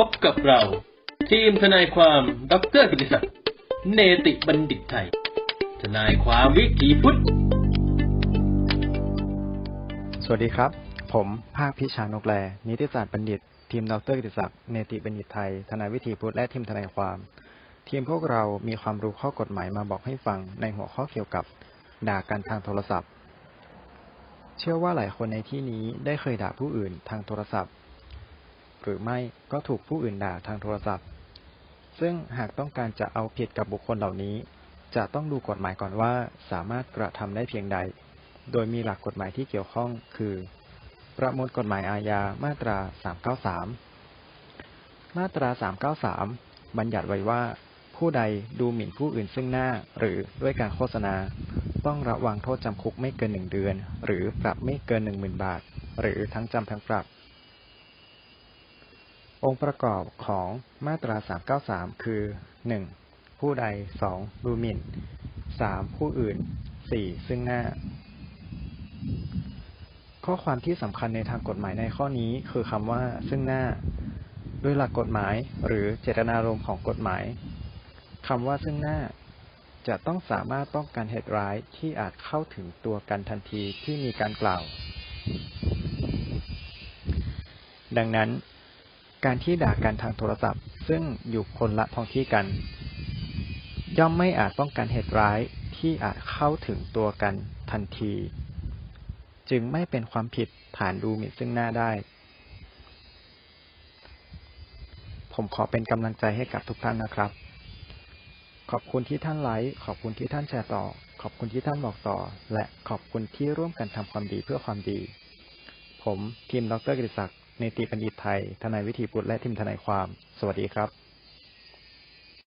พบกับเรา ทีมทนายความดรกิติศักดิ์เนติบัณฑิตไทย ทนายความวิถีพุทธ สวัสดีครับ ผมภาคพิชานกแล นิติศาสตร์บัณฑิต ทีมดรกิติศักดิ์เนติบัณฑิตไทย ทนายวิถีพุทธและทีมทนายความ ทีมพวกเรามีความรู้ข้อกฎหมายมาบอกให้ฟังในหัวข้อเกี่ยวกับด่ากันทางโทรศัพท์ เชื่อว่าหลายคนในที่นี้ได้เคยด่าผู้อื่นทางโทรศัพท์ หรือไม่ก็ถูกผู้อื่นด่าทางโทรศัพท์ ซึ่งหากต้องการจะเอาผิดกับบุคคลเหล่านี้ จะต้องดูกฎหมายก่อนว่าสามารถกระทำได้เพียงใด โดยมีหลักกฎหมายที่เกี่ยวข้อง คือ ประมวลกฎหมายอาญามาตรา 393 มาตรา 393 บัญญัติไว้ว่า ผู้ใดดูหมิ่นผู้อื่นซึ่งหน้าหรือด้วยการโฆษณา ต้องระวังโทษจำคุกไม่เกินหนึ่งเดือน หรือปรับไม่เกินหนึ่งหมื่นบาท หรือทั้งจำทั้งปรับ องค์ประกอบของมาตรา 393 คือ 1. ผู้ใด 2. ดูหมิ่น 3. ผู้อื่น 4. ซึ่งหน้า ข้อความที่สำคัญในทางกฎหมายในข้อนี้คือคำว่า ซึ่งหน้า โดยหลักกฎหมายหรือเจตนารมณ์ของกฎหมายคำว่าซึ่งหน้า จะต้องสามารถป้องกันเหตุร้ายที่อาจเข้าถึงตัวกันทันทีที่มีการกล่าว ดังนั้น การที่ด่ากันทางโทรศัพท์ ซึ่งอยู่คนละท้องที่กัน ย่อมไม่อาจป้องกันเหตุร้ายที่อาจเข้าถึงตัวกันทันที จึงไม่เป็นความผิดฐานดูหมิ่นซึ่งหน้าได้ ผมขอเป็นกำลังใจให้กับทุกท่านนะครับ ขอบคุณที่ท่านไลค์ขอบคุณที่ท่านแชร์ต่อ ขอบคุณที่ท่านบอกต่อ และขอบคุณที่ร่วมกันทำความดีเพื่อความดี ผมทีมดรกฤษศักดิ์ เนติบัณฑิตไทย ทนายวิธีพุทธและทีมทนายความ สวัสดีครับ